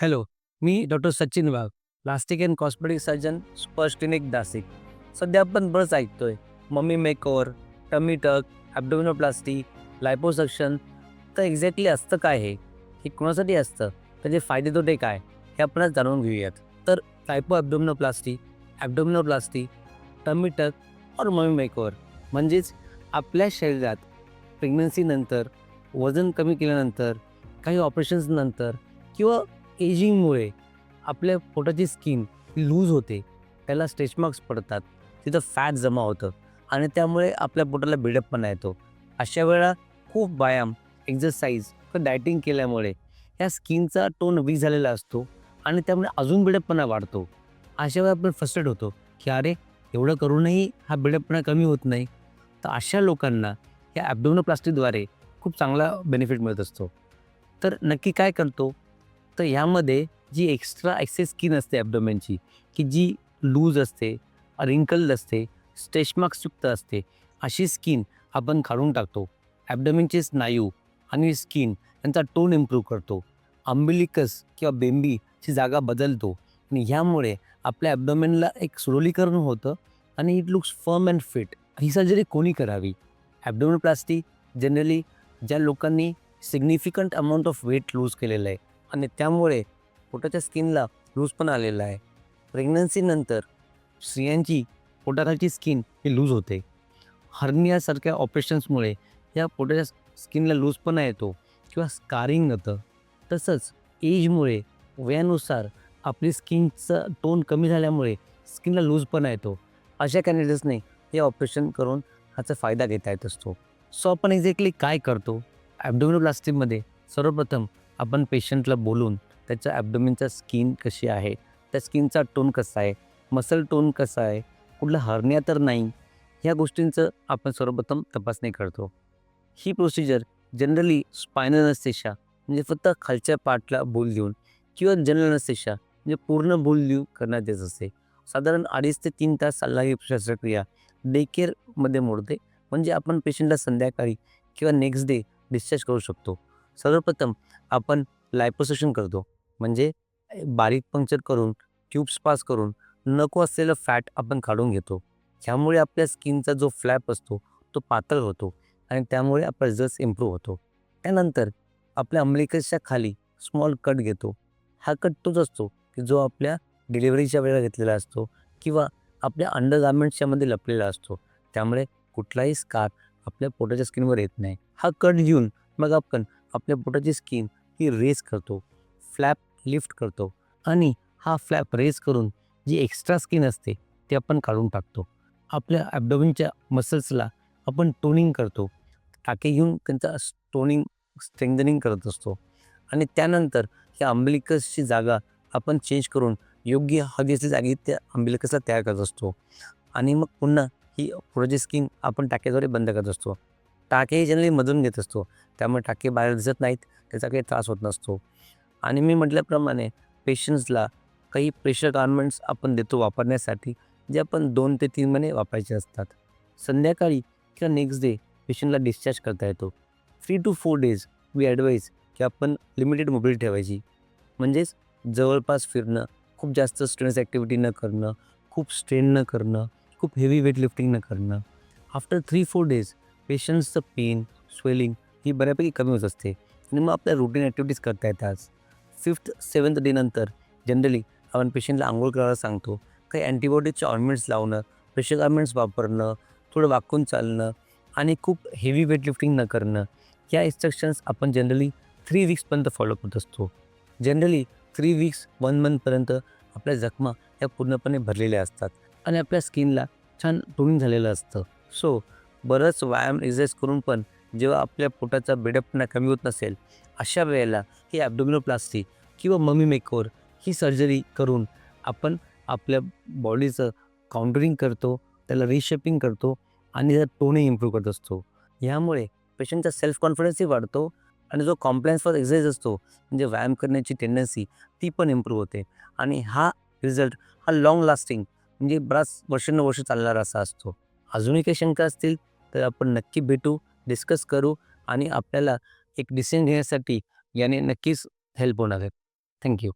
Hello me doctor Sachin Wagh plastic and cosmetic surgeon Sparsh clinic दासिक सध्या आपण बरंच ऐकतोय. मम्मी मेकओवर टमी टक ॲबडोमिनोप्लास्टी लायपोसक्शन तर एक्झॅक्टली असतं काय हे? हे कोणासाठी असतं? त्याचे फायदे तोटे काय? हे आपण जाणून घेऊयात. तर लायपो ॲब्डोमिनोप्लास्टी ॲब्डोमिनोप्लास्टी टमी टक और मम्मी मेकओवर म्हणजेच आपल्या शरीरात प्रेग्नन्सीनंतर वजन कमी केल्यानंतर काही ऑपरेशन्स नंतर किंवा एजिंगमुळे आपल्या पोटाची स्किन लूज होते. त्याला स्ट्रेच मार्क्स पडतात. तिथं फॅट जमा होतं. आणि त्यामुळे आपल्या पोटाला बिडपणा येतो. अशा वेळा खूप व्यायाम एक्झरसाईज किंवा डायटिंग केल्यामुळे या स्किनचा टोन वीक झालेला असतो आणि त्यामुळे अजून बिडपणा वाढतो. अशा वेळा आपण फ्रस्ट्रेट होतो की अरे एवढं करूनही हा बिडपणा कमी होत नाही. तर अशा लोकांना या ॲब्डोमिनोप्लास्टीद्वारे खूप चांगला बेनिफिट मिळत असतो. तर नक्की काय करतो? तर ह्यामध्ये जी एक्स्ट्रा एक्सेस स्किन असते ॲबडोमेनची की जी लूज असते रिंकल्ड असते स्टेशमार्क्सयुक्त असते अशी स्किन आपण काढून टाकतो. ॲबडोमेनचे स्नायू आणि स्किन यांचा टोन इम्प्रूव्ह करतो. आंबिलिकस किंवा बेंबीची जागा बदलतो. आणि ह्यामुळे आपल्या ॲबडोमेनला एक सुरोलीकरण होतं आणि it looks firm and fit he surgery कोणी करावी? ॲब्डोमिनोप्लास्टी जनरली ज्या लोकांनी significant amount of weight loose केलेलं आहे आणि त्यामुळे पोटाच्या स्किनला लूज पण आलेला आहे. प्रेग्नन्सीनंतर स्त्रियांची पोटाखालची स्किन ही लूज होते. हर्नियासारख्या ऑपरेशन्समुळे या पोटाच्या स्किनला लूजपणा येतो किंवा स्कारिंग होतं. तसंच एजमुळे वयानुसार आपली स्किनचं टोन कमी झाल्यामुळे स्किनला लूजपणा येतो. अशा कॅन्डिडेट्सने हे ऑपरेशन करून ह्याचा फायदा घेता येत असतो. सो आपण एक्झॅक्टली काय करतो? ॲब्डोमिनोप्लास्टिकमध्ये सर्वप्रथम आपण पेशंटला बोलून त्याच्या ॲबडोमिनचा स्किन कशी आहे त्या स्किनचा टोन कसा आहे मसल टोन कसा आहे कुठला हरण्या तर नाही ह्या गोष्टींचं आपण सर्वप्रथम तपासणी करतो. ही प्रोसिजर जनरली स्पायनल नसेशा म्हणजे फक्त खालच्या पार्टला बोल देऊन किंवा जनरल नसेशा म्हणजे पूर्ण बोल देऊन करण्यात येत असते. साधारण अडीच ते तीन तास सल्ला ही शस्त्रक्रिया डे केअरमध्ये मोडते. म्हणजे आपण पेशंटला संध्याकाळी किंवा नेक्स्ट डे डिस्चार्ज करू शकतो. सर्वप्रथम आपण लायपोसेशन करतो. म्हणजे बारीक पंक्चर करून ट्यूब्स पास करून नको असलेलं फॅट आपण काढून घेतो. ह्यामुळे आपल्या स्किनचा जो फ्लॅप असतो तो पातळ होतो आणि त्यामुळे आपला रिझल्ट इम्प्रूव्ह होतो. त्यानंतर आपल्या अमलिकसच्या खाली स्मॉल कट घेतो. हा कट तोच असतो की जो आपल्या डिलिव्हरीच्या वेळेला घेतलेला असतो किंवा आपल्या अंडरगार्मेंट्सच्यामध्ये लपलेला असतो. त्यामुळे कुठलाही स्कार आपल्या पोटाच्या स्किनवर येत नाही. हा कट घेऊन मग आपण आपल्या पोटाची स्किन ही रेस करतो फ्लॅप लिफ्ट करतो आणि हा फ्लॅप रेस करून जी एक्स्ट्रा स्किन असते ती आपण काढून टाकतो. आपल्या ॲबडोमिनच्या मसल्सला आपण टोनिंग करतो टाके घेऊन त्यांचा टोनिंग स्ट्रेंथनिंग करत असतो आणि त्यानंतर ह्या अंबिलिकसची जागा आपण चेंज करून योग्य हवी जागी त्या अंबिलिकसला तयार करत असतो आणि मग पुन्हा ही पुढची स्किन आपण टाक्याद्वारे बंद करत असतो. टाकेही जनरली मधून घेत असतो. त्यामुळे टाके बाहेर दिसत नाहीत त्याचा काही त्रास होत नसतो. आणि मी म्हटल्याप्रमाणे पेशंट्सला काही प्रेशर गार्मेंट्स आपण देतो वापरण्यासाठी जे आपण दोन ते तीन महिने वापरायचे असतात. संध्याकाळी किंवा नेक्स्ट डे पेशंटला डिस्चार्ज करता येतो. Three two four days we advise की आपण लिमिटेड मोबिलिटी ठेवायची. म्हणजेच जवळपास फिरणं खूप जास्त स्ट्रेस ॲक्टिव्हिटी न करणं खूप स्ट्रेन न करणं खूप हेवी वेट लिफ्टिंग न करणं. आफ्टर थ्री फोर डेज पेशंट्सचं पेन स्वेलिंग ही बऱ्यापैकी कमी होत असते. आणि मग आपल्या रुटीन ॲक्टिव्हिटीज करता येतात. फिफ्थ सेवन्थ डे नंतर जनरली आपण पेशंटला आंघोळ करायला सांगतो. काही अँटीबायोटिकचे ऑर्मेंट्स लावणं प्रेशर ऑर्मेंट्स वापरणं थोडं वाकून चालणं आणि खूप हेवी वेट लिफ्टिंग न करणं या इन्स्ट्रक्शन्स आपण जनरली थ्री वीक्सपर्यंत फॉलो करत असतो. जनरली थ्री वीक्स वन मंथपर्यंत आपल्या जखमा या पूर्णपणे भरलेल्या असतात आणि आपल्या स्किनला छान टोनिंग झालेलं असतं. सो बरंच व्यायाम एक्झरसाईज करून पण जेव्हा आपल्या पोटाचा बेडपणा कमी होत नसेल अशा वेळेला ही ॲब्डोमिनोप्लास्टी किंवा ममी मेकओवर ही सर्जरी करून आपण आपल्या बॉडीचं काउंटरिंग करतो त्याला रिशेपिंग करतो आणि त्याचा टोनही इम्प्रूव्ह करत असतो. ह्यामुळे पेशंटचा सेल्फ कॉन्फिडन्सही वाढतो आणि जो कॉम्प्लायन्स फॉर एक्झरसाईज असतो म्हणजे व्यायाम करण्याची टेंडन्सी ती पण इम्प्रूव्ह होते. आणि हा रिझल्ट हा लाँग लास्टिंग म्हणजे बराच वर्षानुवर्ष चालणारा असा असतो. अजूनही काही शंका असतील? तर आपण नक्की भेटू डिस्कस करू आणि आपल्याला एक डिसिजन घेण्यासाठी याने नक्कीच हेल्प होणार आहे. थँक्यू